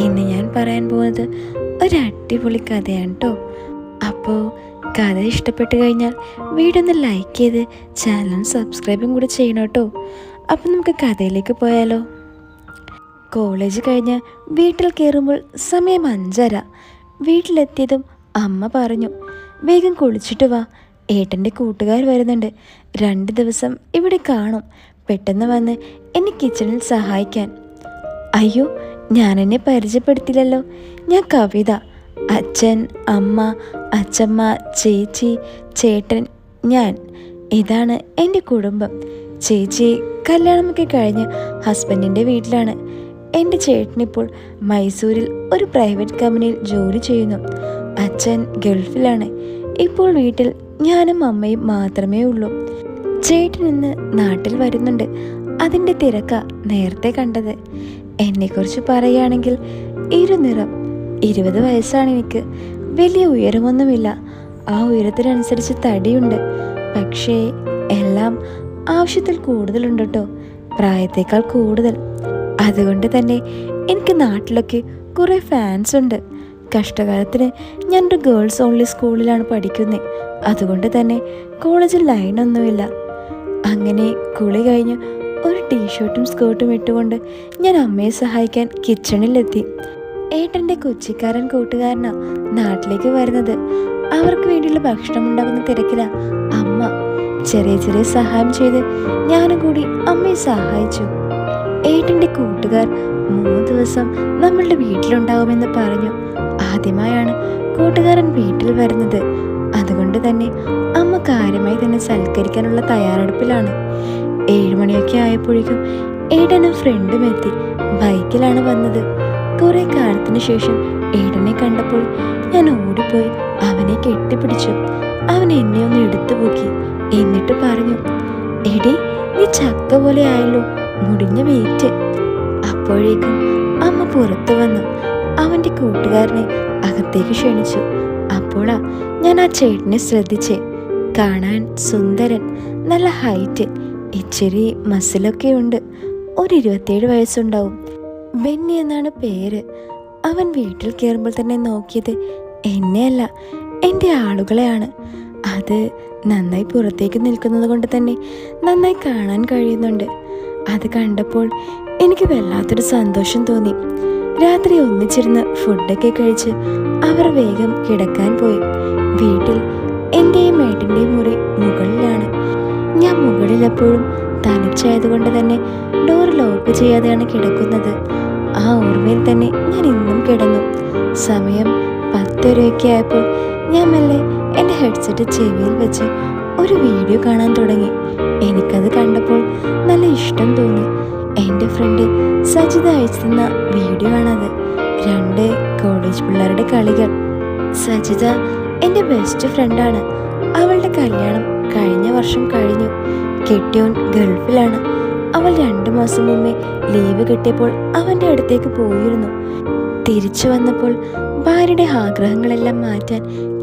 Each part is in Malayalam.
ഇന്ന് ഞാൻ പറയാൻ പോകുന്നത് ഒരു അടിപൊളി കഥയാണ് കേട്ടോ അപ്പോൾ കഥ ഇഷ്ടപ്പെട്ട് കഴിഞ്ഞാൽ വീഡിയോ ഒന്ന് ലൈക്ക് ചെയ്ത് ചാനൽ സബ്സ്ക്രൈബും കൂടി ചെയ്യണം കേട്ടോ അപ്പം നമുക്ക് കഥയിലേക്ക് പോയാലോ. കോളേജ് കഴിഞ്ഞ് വീട്ടിൽ കയറുമ്പോൾ സമയം അഞ്ചര. വീട്ടിലെത്തിയതും അമ്മ പറഞ്ഞു വേഗം കുളിച്ചിട്ട് വാ. ഏട്ടന്റെ കൂട്ടുകാർ വരുന്നുണ്ട്. രണ്ട് ദിവസം ഇവിടെ കാണും. പെട്ടെന്ന് വന്ന് എന്നെ കിച്ചണിൽ സഹായിക്കാൻ. അയ്യോ ഞാൻ എന്നെ പരിചയപ്പെടുത്തില്ലല്ലോ. ഞാൻ കവിത അച്ഛൻ അമ്മ അച്ഛമ്മ ചേച്ചി ചേട്ടൻ ഞാൻ. ഇതാണ് എന്റെ കുടുംബം. ചേച്ചി കല്യാണമൊക്കെ കഴിഞ്ഞ് ഹസ്ബൻഡിന്റെ വീട്ടിലാണ്. എന്റെ ചേട്ടനിപ്പോൾ മൈസൂരിൽ ഒരു പ്രൈവറ്റ് കമ്പനിയിൽ ജോലി ചെയ്യുന്നു. അച്ഛൻ ഗൾഫിലാണ്. ഇപ്പോൾ വീട്ടിൽ ഞാനും അമ്മയും മാത്രമേ ഉള്ളൂ. ചേട്ടൻ ഇന്ന് നാട്ടിൽ വരുന്നുണ്ട്. അതിന്റെ തിരക്ക നേരത്തെ കണ്ടത്. എന്നെക്കുറിച്ച് പറയുകയാണെങ്കിൽ ഇരുനിറം ഇരുപത് വയസ്സാണ് എനിക്ക്. വലിയ ഉയരമൊന്നുമില്ല. ആ ഉയരത്തിനനുസരിച്ച് തടിയുണ്ട്. പക്ഷേ എല്ലാം ആവശ്യത്തിൽ കൂടുതലുണ്ട് കേട്ടോ. പ്രായത്തേക്കാൾ കൂടുതൽ. അതുകൊണ്ട് തന്നെ എനിക്ക് നാട്ടിലൊക്കെ കുറേ ഫാൻസ് ഉണ്ട്. കഷ്ടകാലത്തിന് ഞാനൊരു ഗേൾസ് ഓൺലി സ്കൂളിലാണ് പഠിക്കുന്നത് അതുകൊണ്ട് തന്നെ കോളേജിൽ ലൈനൊന്നുമില്ല അങ്ങനെ കുളി കഴിഞ്ഞ് ഒരു ടീഷർട്ടും സ്കേർട്ടും ഇട്ടുകൊണ്ട് ഞാൻ അമ്മയെ സഹായിക്കാൻ കിച്ചണിലെത്തി ഏട്ടന്റെ കൊച്ചിക്കാരൻ കൂട്ടുകാരനാ നാട്ടിലേക്ക് വരുന്നത്. അവർക്ക് വേണ്ടിയുള്ള ഭക്ഷണം ഉണ്ടാകുന്ന തിരക്കിലാ അമ്മ. ചെറിയ ചെറിയ സഹായം ചെയ്ത് ഞാനും കൂടി അമ്മയെ സഹായിച്ചു. ഏട്ടന്റെ കൂട്ടുകാർ മൂന്ന് ദിവസം നമ്മളുടെ വീട്ടിലുണ്ടാവുമെന്ന് പറഞ്ഞു. ആദ്യമായാണ് കൂട്ടുകാരൻ വീട്ടിൽ വരുന്നത്. അതുകൊണ്ട് തന്നെ അമ്മ കാര്യമായി തന്നെ സൽക്കരിക്കാനുള്ള തയ്യാറെടുപ്പിലാണ്. ഏഴുമണിയൊക്കെ ആയപ്പോഴേക്കും ഏടനും ഫ്രണ്ടും എത്തി. ബൈക്കിലാണ് വന്നത്. കുറേ കാലത്തിന് ശേഷം ഏടനെ കണ്ടപ്പോൾ ഞാൻ ഓടിപ്പോയി അവനെ കെട്ടിപ്പിടിച്ചു. അവൻ എന്നെ ഒന്ന് എടുത്തു പോക്കി. എന്നിട്ട് പറഞ്ഞു എടി നീ ചക്ക പോലെ ആയല്ലോ മുടിഞ്ഞ വെയിറ്റ് അപ്പോഴേക്കും അമ്മ പുറത്തു വന്നു. അവന്റെ കൂട്ടുകാരനെ അകത്തേക്ക് ക്ഷണിച്ചു. അപ്പോഴാ ഞാൻ ആ ചേട്ടനെ ശ്രദ്ധിച്ചേ. കാണാൻ സുന്ദരൻ നല്ല ഹൈറ്റ് ഇച്ചിരി മസിലൊക്കെ ഉണ്ട്. ഒരു ഇരുപത്തിയേഴ് വയസ്സുണ്ടാവും. ബെന്നി എന്നാണ് പേര്. അവൻ വീട്ടിൽ കയറുമ്പോൾ തന്നെ നോക്കിയത് എന്നെയല്ല എന്റെ ആളുകളെയാണ്. അത് നന്നായി പുറത്തേക്ക് നിൽക്കുന്നത് കൊണ്ട് തന്നെ നന്നായി കാണാൻ കഴിയുന്നുണ്ട്. അത് കണ്ടപ്പോൾ എനിക്ക് വല്ലാത്തൊരു സന്തോഷം തോന്നി. രാത്രി ഒന്നിച്ചിരുന്ന് ഫുഡൊക്കെ കഴിച്ച് അവർ വേഗം കിടക്കാൻ പോയി. വീട്ടിൽ എന്റെയും ഏട്ടന്റെയും മുറി മുകളിലാണ്. ഞാൻ മുകളിലെപ്പോഴും തനിച്ചായതുകൊണ്ട് തന്നെ ഡോർ ലോക്ക് ചെയ്യാതെയാണ് കിടക്കുന്നത്. ആ ഓർമ്മയിൽ തന്നെ ഞാൻ ഇന്നും കിടന്നു. സമയം പത്തരയൊക്കെ ആയപ്പോൾ ഞാൻ മെല്ലെ എന്റെ ഹെഡ്സെറ്റ് ചെവിയിൽ വെച്ച് ഒരു വീഡിയോ കാണാൻ തുടങ്ങി. എനിക്കത് കണ്ടപ്പോൾ നല്ല ഇഷ്ടം തോന്നി. എന്റെ ഫ്രണ്ട് സജിത അയച്ചു തന്ന വീഡിയോ ആണത്. രണ്ട് കോളേജ് പിള്ളേരുടെ കളികൾ. സജിത എന്റെ ബെസ്റ്റ് ഫ്രണ്ടാണ് അവളുടെ കല്യാണം കഴിഞ്ഞ വർഷം കഴിഞ്ഞു. കെട്ടിയോൻ ഗൾഫിലാണ്. അവൾ രണ്ടു മാസം മുമ്പേ ലീവ് കിട്ടിയപ്പോൾ അവന്റെ അടുത്തേക്ക് പോയിരുന്നു. തിരിച്ചു വന്നപ്പോൾ ഭാര്യയുടെ ആഗ്രഹങ്ങളെല്ലാം മാറ്റാൻ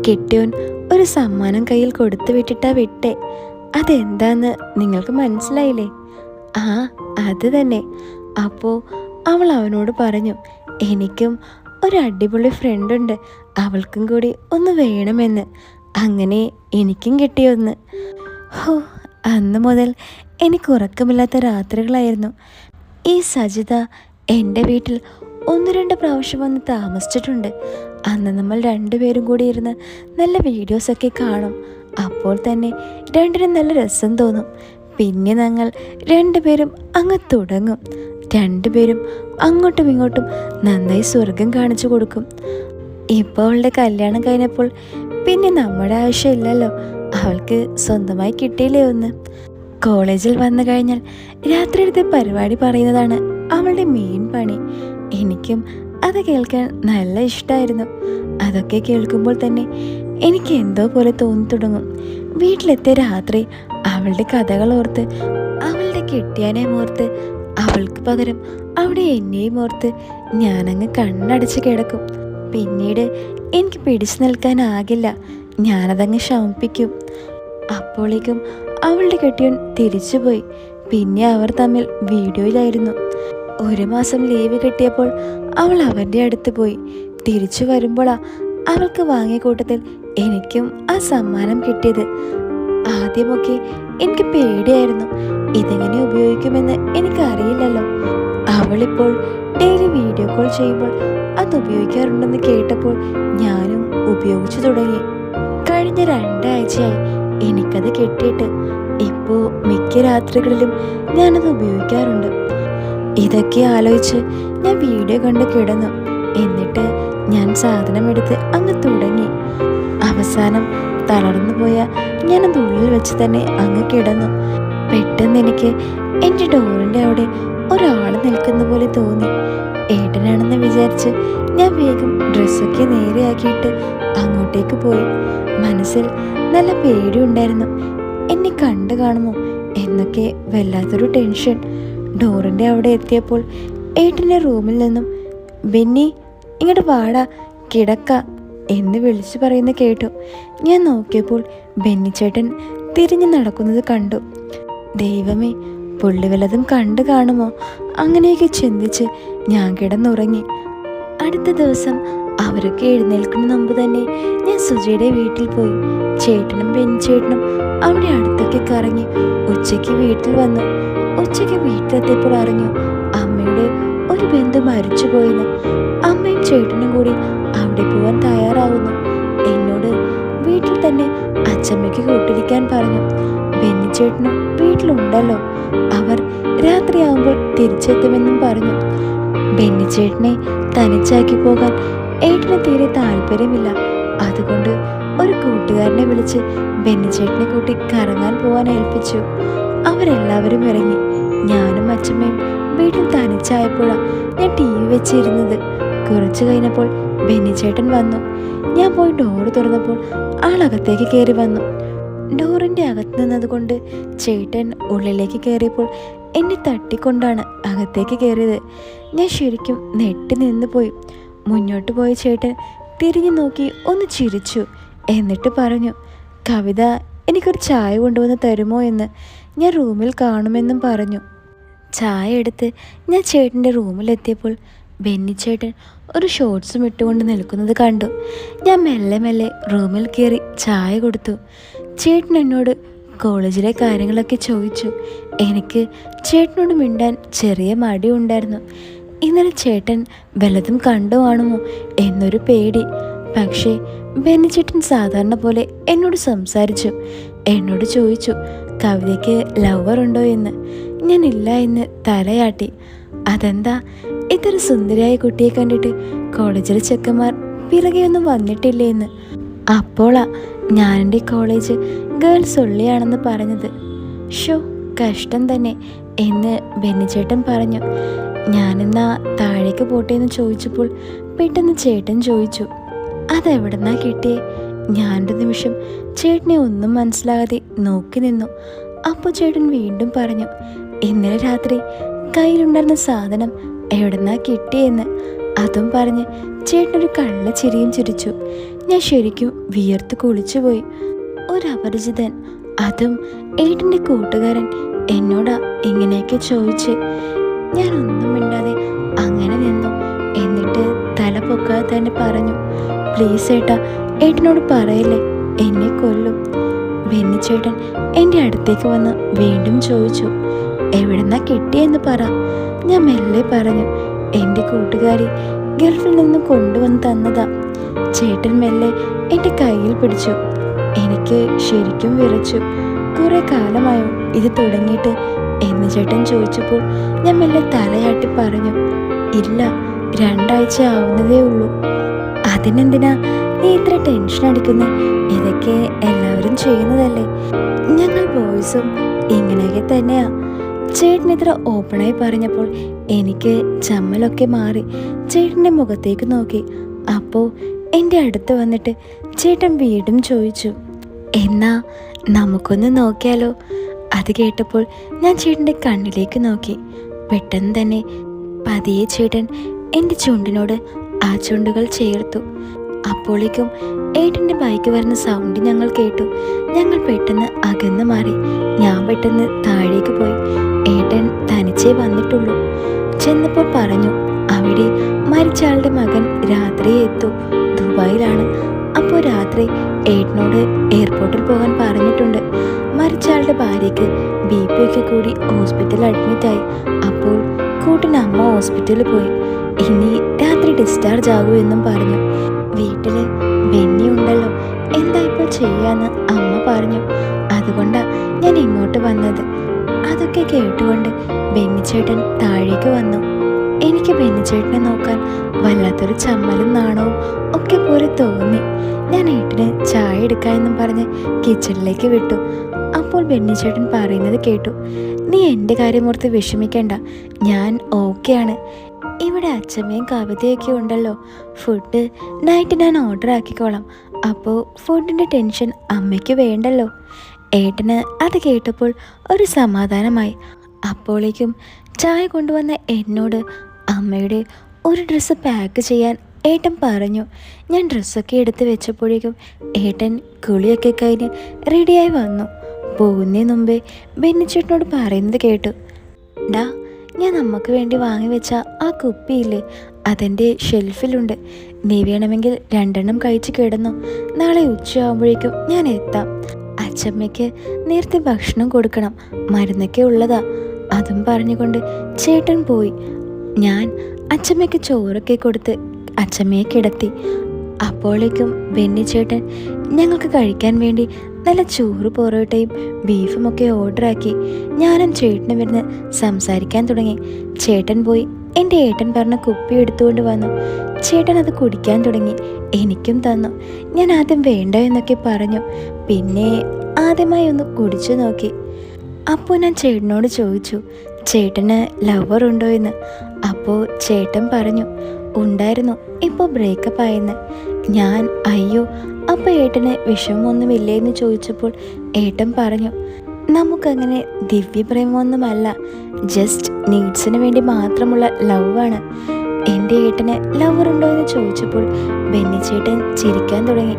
കെട്ടിയോൻ ഒരു സമ്മാനം കയ്യിൽ കൊടുത്തു വിട്ടിട്ടാ വിട്ടെ. അതെന്താന്ന് നിങ്ങൾക്ക് മനസ്സിലായില്ലേ? ആ അത് തന്നെ. അപ്പോൾ അവൾ അവനോട് പറഞ്ഞു എനിക്കും ഒരു അടിപൊളി ഫ്രണ്ടുണ്ട് അവൾക്കും കൂടി ഒന്ന് വേണമെന്ന്. അങ്ങനെ എനിക്കും കിട്ടിയൊന്ന് ഹോ അന്ന് മുതൽ എനിക്ക് ഉറക്കമില്ലാത്ത രാത്രികളായിരുന്നു. ഈ സജിത എന്റെ വീട്ടിൽ ഒന്ന് രണ്ട് പ്രാവശ്യം വന്ന് താമസിച്ചിട്ടുണ്ട്. അന്ന് നമ്മൾ രണ്ടുപേരും കൂടി ഇരുന്ന് നല്ല വീഡിയോസൊക്കെ കാണും. അപ്പോൾ തന്നെ രണ്ടിനും നല്ല രസം തോന്നും. പിന്നെ ഞങ്ങൾ രണ്ടുപേരും അങ്ങ് തുടങ്ങും. രണ്ടുപേരും അങ്ങോട്ടും ഇങ്ങോട്ടും നന്നായി സ്വർഗം കാണിച്ചു കൊടുക്കും. ഇപ്പോൾ അവളുടെ കല്യാണം കഴിഞ്ഞപ്പോൾ പിന്നെ നമ്മുടെ ആവശ്യമില്ലല്ലോ. അവൾക്ക് സ്വന്തമായി കിട്ടിയില്ലേ ഒന്ന്? കോളേജിൽ വന്നു കഴിഞ്ഞാൽ രാത്രിയിലത്തെ പരിപാടി പറയുന്നതാണ് അവളുടെ മെയിൻ പണി. എനിക്കും അത് കേൾക്കാൻ നല്ല ഇഷ്ടമായിരുന്നു അതൊക്കെ കേൾക്കുമ്പോൾ തന്നെ എനിക്ക് എന്തോ പോലെ തോന്നി തുടങ്ങും. വീട്ടിലെത്തിയ രാത്രി അവളുടെ കഥകൾ ഓർത്ത് അവളുടെ കെട്ടിയാനെ ഓർത്ത് അവൾക്ക് പകരം അവിടെ എന്നെയും ഓർത്ത് ഞാനങ്ങ് കണ്ണടച്ച് കിടക്കും. പിന്നീട് എനിക്ക് പിടിച്ചു നിൽക്കാനാകില്ല ഞാനതങ്ങ് ശമിപ്പിക്കും. അപ്പോഴേക്കും അവളുടെ കെട്ടിയൻ തിരിച്ചുപോയി പിന്നെ അവർ തമ്മിൽ വീഡിയോയിലായിരുന്നു. ഒരു മാസം ലീവ് കിട്ടിയപ്പോൾ അവൾ അവന്റെ അടുത്ത് പോയി. തിരിച്ചു വരുമ്പോഴാ അവൾക്ക് വാങ്ങിയ കൂട്ടത്തിൽ എനിക്കും ആ സമ്മാനം കിട്ടിയത്. ആദ്യമൊക്കെ എനിക്ക് പേടിയായിരുന്നു. ഇതെങ്ങനെ ഉപയോഗിക്കുമെന്ന് എനിക്കറിയില്ലല്ലോ. അവളിപ്പോൾ ഡെയിലി വീഡിയോ കോൾ ചെയ്യുമ്പോൾ അത് ഉപയോഗിക്കാറുണ്ടെന്ന് കേട്ടപ്പോൾ ഞാനും ഉപയോഗിച്ചു തുടങ്ങി. കഴിഞ്ഞ രണ്ടാഴ്ചയായി എനിക്കത് കിട്ടിയിട്ട് ഇപ്പോൾ മിക്ക രാത്രികളിലും ഞാനത് ഉപയോഗിക്കാറുണ്ട്. ഇതൊക്കെ ആലോചിച്ച് ഞാൻ വീഡിയോ കണ്ട് കിടന്നു. എന്നിട്ട് ഞാൻ സാധനമെടുത്ത് അങ്ങ് തുടങ്ങി. അവസാനം തളർന്നു പോയ ഞാനത് ഉള്ളിൽ വെച്ച് തന്നെ അങ്ങ് കിടന്നു. പെട്ടെന്ന് എനിക്ക് എന്റെ ഡോറിന്റെ അവിടെ ഒരാൾ നിൽക്കുന്ന പോലെ തോന്നി. ഏട്ടനാണെന്ന് വിചാരിച്ച് ഞാൻ വേഗം ഡ്രസ്സൊക്കെ നേരെയാക്കിയിട്ട് അങ്ങോട്ടേക്ക് പോയി. മനസ്സിൽ നല്ല പേടിയുണ്ടായിരുന്നു എന്നെ കണ്ടു കാണുമോ? എന്നൊക്കെ വല്ലാത്തൊരു ടെൻഷൻ. ഡോറിന്റെ അവിടെ എത്തിയപ്പോൾ ഏട്ടന്റെ റൂമിൽ നിന്നും ബെന്നി ഇങ്ങോട്ട് വാടാ കിടക്ക എന്ന് വിളിച്ചു പറയുന്ന കേട്ടു. ഞാൻ നോക്കിയപ്പോൾ ബെന്നി ചേട്ടൻ തിരിഞ്ഞു നടക്കുന്നത് കണ്ടു. ദൈവമേ പുള്ളി വല്ലതും കണ്ടു കാണുമോ? അങ്ങനെയൊക്കെ ചിന്തിച്ച് ഞാൻ കിടന്നുറങ്ങി. അടുത്ത ദിവസം അവരൊക്കെ എഴുന്നേൽക്കുന്ന മുമ്പ് തന്നെ ഞാൻ സുജയുടെ വീട്ടിൽ പോയി. ചേട്ടനും പെൺചേട്ടനും അവിടെ അടുത്തൊക്കെ കറങ്ങി ഉച്ചയ്ക്ക് വീട്ടിൽ വന്നു. ഉച്ചയ്ക്ക് വീട്ടിലെത്തിയപ്പോൾ അറിഞ്ഞു അമ്മയുടെ ഒരു ബന്ധു മരിച്ചു മരിച്ചുപോയെന്ന്. അമ്മയും ചേട്ടനും കൂടി അവിടെ പോവാൻ തയ്യാറാവുന്നു. എന്നോട് വീട്ടിൽ തന്നെ അച്ചമ്മയ്ക്ക് കൂട്ടിരിക്കാൻ പറഞ്ഞു. ബെന്നിച്ചേട്ടനും വീട്ടിലുണ്ടല്ലോ. അവർ രാത്രിയാകുമ്പോൾ തിരിച്ചെത്തുമെന്നും പറഞ്ഞു. ബെന്നിച്ചേട്ടനെ തനിച്ചാക്കി പോകാൻ ഏട്ടന് തീരെ താല്പര്യമില്ല. അതുകൊണ്ട് ഒരു കൂട്ടുകാരനെ വിളിച്ച് ബെന്നിച്ചേട്ടനെ കൂട്ടി കറങ്ങാൻ പോകാൻ ഏൽപ്പിച്ചു. അവരെല്ലാവരും ഇറങ്ങി. ഞാനും അച്ഛമ്മയും വീട്ടിൽ തനിച്ചായപ്പോഴാണ് ഞാൻ ടി വി വെച്ചിരുന്നത്. കുറച്ചു കഴിഞ്ഞപ്പോൾ ബെന്നിച്ചേട്ടൻ വന്നു. ഞാൻ പോയി ഡോറ് തുറന്നപ്പോൾ ആളകത്തേക്ക് കയറി വന്നു. ഡോറിന്റെ അകത്ത് നിന്നതുകൊണ്ട് ചേട്ടൻ ഉള്ളിലേക്ക് കയറിയപ്പോൾ എന്നെ തട്ടിക്കൊണ്ടാണ് അകത്തേക്ക് കയറിയത്. ഞാൻ ശരിക്കും നെട്ടി നിന്ന് പോയി. മുന്നോട്ട് പോയ ചേട്ടൻ തിരിഞ്ഞു നോക്കി ഒന്ന് ചിരിച്ചു. എന്നിട്ട് പറഞ്ഞു കവിത എനിക്കൊരു ചായ കൊണ്ടുവന്ന് തരുമോ എന്ന് ഞാൻ റൂമിൽ കാണുമെന്നും പറഞ്ഞു. ചായ എടുത്ത് ഞാൻ ചേട്ടന്റെ റൂമിലെത്തിയപ്പോൾ ബെന്നിച്ചേട്ടൻ ഒരു ഷോർട്സും ഇട്ടുകൊണ്ട് നിൽക്കുന്നത് കണ്ടു. ഞാൻ മെല്ലെ മെല്ലെ റൂമിൽ കയറി ചായ കൊടുത്തു. ചേട്ടൻ എന്നോട് കോളേജിലെ കാര്യങ്ങളൊക്കെ ചോദിച്ചു. എനിക്ക് ചേട്ടനോട് മിണ്ടാൻ ചെറിയ മടി ഉണ്ടായിരുന്നു. ഇന്നലെ ചേട്ടൻ വല്ലതും കണ്ടു കാണുമോ എന്നൊരു പേടി. പക്ഷേ ബെന്നിച്ചേട്ടൻ സാധാരണ പോലെ എന്നോട് സംസാരിച്ചു. എന്നോട് ചോദിച്ചു കവിതയ്ക്ക് ലവർ ഉണ്ടോ? എന്ന്. ഞാൻ ഇല്ല എന്ന് തലയാട്ടി. അതെന്താ? ഇത്ര സുന്ദരിയായ കുട്ടിയെ കണ്ടിട്ട് കോളേജിലെ ചെക്കന്മാർ പിറകെയൊന്നും വന്നിട്ടില്ലേ എന്ന് അപ്പോളാ ഞാനെന്റെ കോളേജ് ഗേൾസ് ഉള്ളിയാണെന്ന് പറഞ്ഞത്. ഷോ കഷ്ടം തന്നെ എന്ന് ബെന്നിച്ചേട്ടൻ പറഞ്ഞു. ഞാനെന്നാ താഴേക്ക് പോട്ടെ എന്ന് ചോദിച്ചപ്പോൾ പെട്ടെന്ന് ചേട്ടൻ ചോദിച്ചു. അതെവിടെന്നാ കിട്ടിയേ? ഞാനൊരു നിമിഷം ചേട്ടനെ ഒന്നും മനസ്സിലാകാതെ നോക്കി നിന്നു. അപ്പോൾ ചേട്ടൻ വീണ്ടും പറഞ്ഞു ഇന്നലെ രാത്രി കയ്യിലുണ്ടായിരുന്ന സാധനം എവിടെന്നാ കിട്ടിയെന്ന്. അതും പറഞ്ഞ് ചേട്ടനൊരു കള്ള ചിരിയും ചിരിച്ചു. ഞാൻ ശരിക്കും വിയർത്ത് കുളിച്ചുപോയി. ഒരു അപരിചിതൻ അതും ഏട്ടന്റെ കൂട്ടുകാരൻ എന്നോടാ ഇങ്ങനെയൊക്കെ ചോദിച്ച്. ഞാൻ ഒന്നും മിണ്ടാതെ അങ്ങനെ നിന്നു. എന്നിട്ട് തല പൊക്കാതെ തന്നെ പറഞ്ഞു പ്ലീസ് ഏട്ടാ ഏട്ടനോട് പറയല്ലേ എന്നെ കൊല്ലും. ബെന്നിച്ചേട്ടൻ എന്റെ അടുത്തേക്ക് വന്ന് വീണ്ടും ചോദിച്ചു എവിടെന്നാ കിട്ടിയെന്ന് പറ. ഞാൻ മെല്ലെ പറഞ്ഞു എന്റെ കൂട്ടുകാരി ഗൾഫിൽ നിന്ന് കൊണ്ടുവന്ന് തന്നതാ. ചേട്ടൻ മെല്ലെ എന്റെ കയ്യിൽ പിടിച്ചു. എനിക്ക് ശരിക്കും വിറച്ചു. കുറേ കാലമായോ ഇത് തുടങ്ങിയിട്ട് എന്ന് ചേട്ടൻ ചോദിച്ചപ്പോൾ ഞാൻ മെല്ലെ തലയാട്ടി പറഞ്ഞു ഇല്ല രണ്ടാഴ്ച ആവുന്നതേ ഉള്ളൂ. അതിനെന്തിനാ നീ ഇത്ര ടെൻഷൻ അടിക്കുന്നു? ഇതൊക്കെ എല്ലാവരും ചെയ്യുന്നതല്ലേ? ഞങ്ങൾ ബോയ്സും ഇങ്ങനെയൊക്കെ തന്നെയാ. ചേട്ടൻ ഇത്ര ഓപ്പണായി പറഞ്ഞപ്പോൾ എനിക്ക് ചമ്മലൊക്കെ മാറി. ചേട്ടന്റെ മുഖത്തേക്ക് നോക്കി. അപ്പോൾ എന്റെ അടുത്ത് വന്നിട്ട് ചേട്ടൻ വീടും ചോദിച്ചു എന്നാ നമുക്കൊന്ന് നോക്കിയാലോ? അത് കേട്ടപ്പോൾ ഞാൻ ചേട്ടന്റെ കണ്ണിലേക്ക് നോക്കി. പെട്ടെന്ന് തന്നെ പതിയെ ചേട്ടൻ എന്റെ ചുണ്ടിനോട് ആ ചുണ്ടുകൾ ചേർത്തു. അപ്പോഴേക്കും ഏട്ടന്റെ ബൈക്ക് വരുന്ന സൗണ്ട് ഞങ്ങൾ കേട്ടു. ഞങ്ങൾ പെട്ടെന്ന് അകന്ന് മാറി. ഞാൻ പെട്ടെന്ന് താഴേക്ക് പോയി. ഏട്ടൻ തനിച്ചേ വന്നിട്ടുള്ളൂ. ചെന്നപ്പോൾ പറഞ്ഞു അവിടെ മരിച്ചയാളുടെ മകൻ രാത്രി എത്തു. ദുബായിലാണ്. അപ്പോൾ രാത്രി ഏട്ടനോട് എയർപോർട്ടിൽ പോകാൻ പറഞ്ഞിട്ടുണ്ട്. മരിച്ചയാളുടെ ഭാര്യയ്ക്ക് ബി പി ഒക്കെ കൂടി ഹോസ്പിറ്റലിൽ അഡ്മിറ്റായി അപ്പോൾ കൂട്ടിന് അമ്മ ഹോസ്പിറ്റലിൽ പോയി. ഇനി രാത്രി ഡിസ്ചാർജ് ആകൂ എന്നും പറഞ്ഞു. ചെയ്യാന്ന് അമ്മ പറഞ്ഞു. അതുകൊണ്ടാ ഞാൻ ഇങ്ങോട്ട് വന്നത്. അതൊക്കെ കേട്ടുകൊണ്ട് ബെന്നിച്ചേട്ടൻ താഴേക്ക് വന്നു. എനിക്ക് ബെന്നിച്ചേട്ടനെ നോക്കാൻ വല്ലാത്തൊരു ചമ്മലും നാണവും ഒക്കെ പോലെ തോന്നി. ഞാൻ ഏട്ടന് ചായ എടുക്കാമെന്നും പറഞ്ഞ് കിച്ചണിലേക്ക് വിട്ടു. അപ്പോൾ ബെന്നിച്ചേട്ടൻ പറയുന്നത് കേട്ടു. നീ എന്റെ കാര്യം ഓർത്ത് വിഷമിക്കേണ്ട. ഞാൻ ഓക്കെയാണ് ഇവിടെ അച്ഛമ്മയും കവിതയൊക്കെ ഉണ്ടല്ലോ. ഫുഡ് നൈറ്റ് ഞാൻ ഓർഡർ ആക്കിക്കോളാം. അപ്പോൾ ഫുഡിന്റെ ടെൻഷൻ അമ്മയ്ക്ക് വേണ്ടല്ലോ. ഏട്ടന് അത് കേട്ടപ്പോൾ ഒരു സമാധാനമായി. അപ്പോഴേക്കും ചായ കൊണ്ടുവന്ന എന്നോട് അമ്മയുടെ ഒരു ഡ്രസ്സ് പാക്ക് ചെയ്യാൻ ഏട്ടൻ പറഞ്ഞു. ഞാൻ ഡ്രസ്സൊക്കെ എടുത്ത് വെച്ചപ്പോഴേക്കും ഏട്ടൻ കുളിയൊക്കെ കഴിഞ്ഞ് റെഡിയായി വന്നു. പോകുന്നതിന് മുമ്പേ ബെന്നിച്ചേട്ടനോട് പറയുന്നത് കേട്ടു. ഡാ ഞാൻ നമുക്ക് വേണ്ടി വാങ്ങി വെച്ച ആ കുപ്പിയില്ലേ അതെന്റെ ഷെൽഫിലുണ്ട്. നീ വേണമെങ്കിൽ രണ്ടെണ്ണം കഴിച്ച് കിടന്നു. നാളെ ഉച്ചയാകുമ്പോഴേക്കും ഞാൻ എത്താം. അച്ചമ്മയ്ക്ക് നേരത്തെ ഭക്ഷണം കൊടുക്കണം. മരുന്നൊക്കെ ഉള്ളതാ. അതും പറഞ്ഞുകൊണ്ട് ചേട്ടൻ പോയി. ഞാൻ അച്ചമ്മയ്ക്ക് ചോറൊക്കെ കൊടുത്ത് അച്ചമ്മയെ കിടത്തി. അപ്പോഴേക്കും ബെന്നി ചേട്ടൻ ഞങ്ങൾക്ക് കഴിക്കാൻ വേണ്ടി നല്ല ചോറ് പൊറോട്ടയും ബീഫുമൊക്കെ ഓർഡറാക്കി. ഞാനും ചേട്ടനും ഇരുന്ന് സംസാരിക്കാൻ തുടങ്ങി. ചേട്ടൻ പോയി എന്റെ ഏട്ടൻ പറഞ്ഞ കുപ്പി എടുത്തുകൊണ്ട് വന്നു. ചേട്ടൻ അത് കുടിക്കാൻ തുടങ്ങി. എനിക്കും തന്നു. ഞാൻ ആദ്യം വേണ്ട എന്നൊക്കെ പറഞ്ഞു. പിന്നെ ആദ്യമായി ഒന്ന് കുടിച്ചു നോക്കി. അപ്പോൾ ഞാൻ ചേട്ടനോട് ചോദിച്ചു ചേട്ടന് ലവർ ഉണ്ടോ എന്ന്? അപ്പോൾ ചേട്ടൻ പറഞ്ഞു ഉണ്ടായിരുന്നു. ഇപ്പോൾ ബ്രേക്കപ്പ് ആയെന്ന്. ഞാൻ അയ്യോ അപ്പോൾ ഏട്ടന് വിഷമമൊന്നുമില്ലേ? എന്ന് ചോദിച്ചപ്പോൾ ഏട്ടൻ പറഞ്ഞു നമുക്കങ്ങനെ ദിവ്യപ്രേമമൊന്നുമല്ല. ജസ്റ്റ് നീഡ്സിന് വേണ്ടി മാത്രമുള്ള ലവാണ്. എന്റെ ഏട്ടന് ലവറുണ്ടോ എന്ന് ചോദിച്ചപ്പോൾ ബെന്നി ചേട്ടൻ ചിരിക്കാൻ തുടങ്ങി.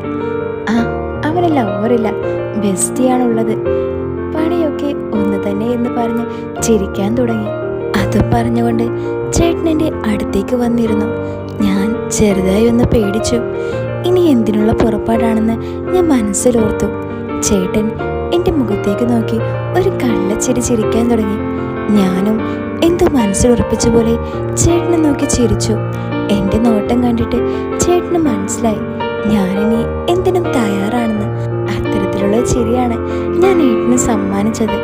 ആ അവന് ലവറില്ല ബെസ്റ്റിയാണുള്ളത്. പണിയൊക്കെ ഒന്ന് തന്നെ എന്ന് പറഞ്ഞ് ചിരിക്കാൻ തുടങ്ങി. അത് പറഞ്ഞുകൊണ്ട് ചേട്ടൻ എന്റെ അടുത്തേക്ക് വന്നിരുന്നു. ഞാൻ ചെറുതായി ഒന്ന് പേടിച്ചു. ഇനി എന്തിനുള്ള പുറപ്പാടാണെന്ന് ഞാൻ മനസ്സിലോർത്തു. ചേട്ടൻ എന്റെ മുഖത്തേക്ക് നോക്കി ഒരു കള്ളച്ചിരി ചിരിക്കാൻ തുടങ്ങി. ഞാനും എന്തോ മനസ്സിലുറപ്പിച്ച പോലെ ചേട്ടനെ നോക്കി ചിരിച്ചു. എന്റെ നോട്ടം കണ്ടിട്ട് ചേട്ടന് മനസ്സിലായി. ഞാനിനി എന്തിനും തയ്യാറാണെന്ന്. അത്തരത്തിലുള്ള ചിരിയാണ് ഞാൻ ഏട്ടന് സമ്മാനിച്ചത്.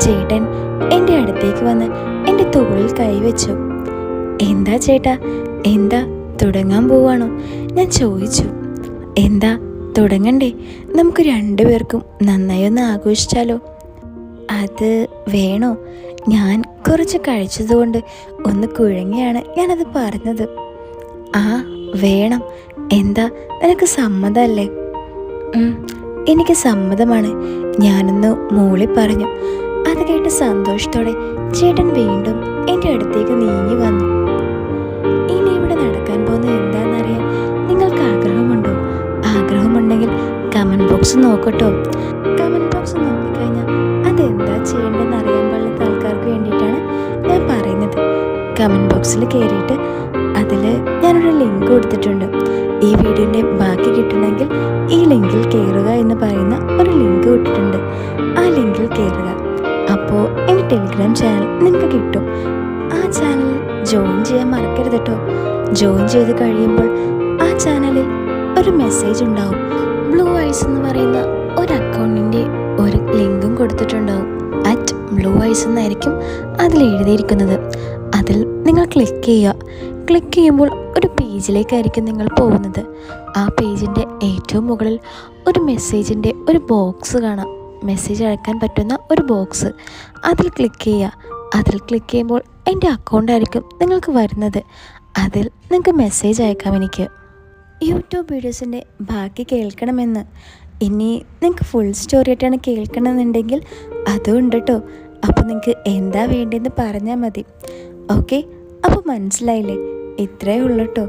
ചേട്ടൻ എന്റെ അടുത്തേക്ക് വന്ന് എന്റെ തോളിൽ കൈവച്ചു. എന്താ ചേട്ടാ? എന്താ? തുടങ്ങാൻ പോവാണോ? ഞാൻ ചോദിച്ചു. എന്താ? തുടങ്ങണ്ടേ. നമുക്ക് രണ്ടുപേർക്കും നന്നായി ഒന്ന് ആഘോഷിച്ചാലോ? അത് വേണോ? ഞാൻ കുറച്ച് കഴിച്ചതുകൊണ്ട് ഒന്ന് കുഴങ്ങിയാണ് ഞാനത് പറഞ്ഞത്. ആ വേണം. എന്താ? നിനക്ക് സമ്മതമല്ലേ? എനിക്ക് സമ്മതമാണ്. ഞാനൊന്ന് മൂളി പറഞ്ഞു. അത് കേട്ട് സന്തോഷത്തോടെ ചേട്ടൻ വീണ്ടും എന്റെ അടുത്തേക്ക് നീങ്ങി വന്നു. ബോക്സ് നോക്കട്ടോ. കമന്റ് ബോക്സ് നോക്കിക്കഴിഞ്ഞാൽ അതെന്താ ചെയ്യേണ്ടതെന്ന് അറിയാൻ പാടില്ലാത്ത ആൾക്കാർക്ക് വേണ്ടിയിട്ടാണ് ഞാൻ പറയുന്നത്. കമന്റ് ബോക്സിൽ കയറിയിട്ട് അതിൽ ഞാനൊരു ലിങ്ക് കൊടുത്തിട്ടുണ്ട്. ഈ വീഡിയോന്റെ ബാക്കി കിട്ടണമെങ്കിൽ ഈ ലിങ്കിൽ കയറുക എന്ന് പറയുന്ന ഒരു ലിങ്ക് ഇട്ടിട്ടുണ്ട് ആ ലിങ്കിൽ കയറുക അപ്പോൾ എന്റെ ടെലിഗ്രാം ചാനൽ നിങ്ങൾക്ക് കിട്ടും. ആ ചാനൽ ജോയിൻ ചെയ്യാൻ മറക്കരുത് കേട്ടോ ജോയിൻ ചെയ്ത് കഴിയുമ്പോൾ ആ ചാനലിൽ ഒരു മെസ്സേജ് ഉണ്ടാവും. ഐസ് എന്ന് പറയുന്ന ഒരു അക്കൗണ്ടിന്റെ ഒരു ലിങ്കും കൊടുത്തിട്ടുണ്ടാവും. അറ്റ് ബ്ലൂ ഐസ് എന്നായിരിക്കും അതിൽ എഴുതിയിരിക്കുന്നത്. അതിൽ നിങ്ങൾ ക്ലിക്ക് ചെയ്യുക. ക്ലിക്ക് ചെയ്യുമ്പോൾ ഒരു പേജിലേക്കായിരിക്കും നിങ്ങൾ പോകുന്നത്. ആ പേജിന്റെ ഏറ്റവും മുകളിൽ ഒരു മെസ്സേജിന്റെ ഒരു ബോക്സ് കാണാം. മെസ്സേജ് അയക്കാൻ പറ്റുന്ന ഒരു ബോക്സ് അതിൽ ക്ലിക്ക് ചെയ്യുക. അതിൽ ക്ലിക്ക് ചെയ്യുമ്പോൾ എന്റെ അക്കൗണ്ടായിരിക്കും നിങ്ങൾക്ക് വരുന്നത്. അതിൽ നിങ്ങൾക്ക് മെസ്സേജ് അയക്കാം എനിക്ക്. യൂട്യൂബ് വീഡിയോസിന്റെ ബാക്കി കേൾക്കണമെന്ന്. ഇനി നിങ്ങൾക്ക് ഫുൾ സ്റ്റോറി ആയിട്ടാണ് കേൾക്കണമെന്നുണ്ടെങ്കിൽ അതും ഉണ്ട് കേട്ടോ അപ്പോൾ നിങ്ങൾക്ക് എന്താ വേണ്ടതെന്ന് പറഞ്ഞാൽ മതി. ഓക്കെ അപ്പോൾ മനസ്സിലായില്ലേ? ഇത്രയേ ഉള്ളൂ കേട്ടോ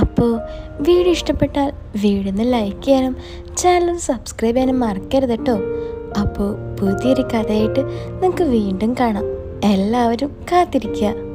അപ്പോൾ വീഡിയോ ഇഷ്ടപ്പെട്ടാൽ വീഡിയോ ലൈക്ക് ചെയ്യാനും ചാനൽ സബ്സ്ക്രൈബ് ചെയ്യാനും മറക്കരുത് കേട്ടോ അപ്പോൾ പുതിയൊരു കഥയായിട്ട് നിങ്ങൾക്ക് വീണ്ടും കാണാം. എല്ലാവരും കാത്തിരിക്കുക.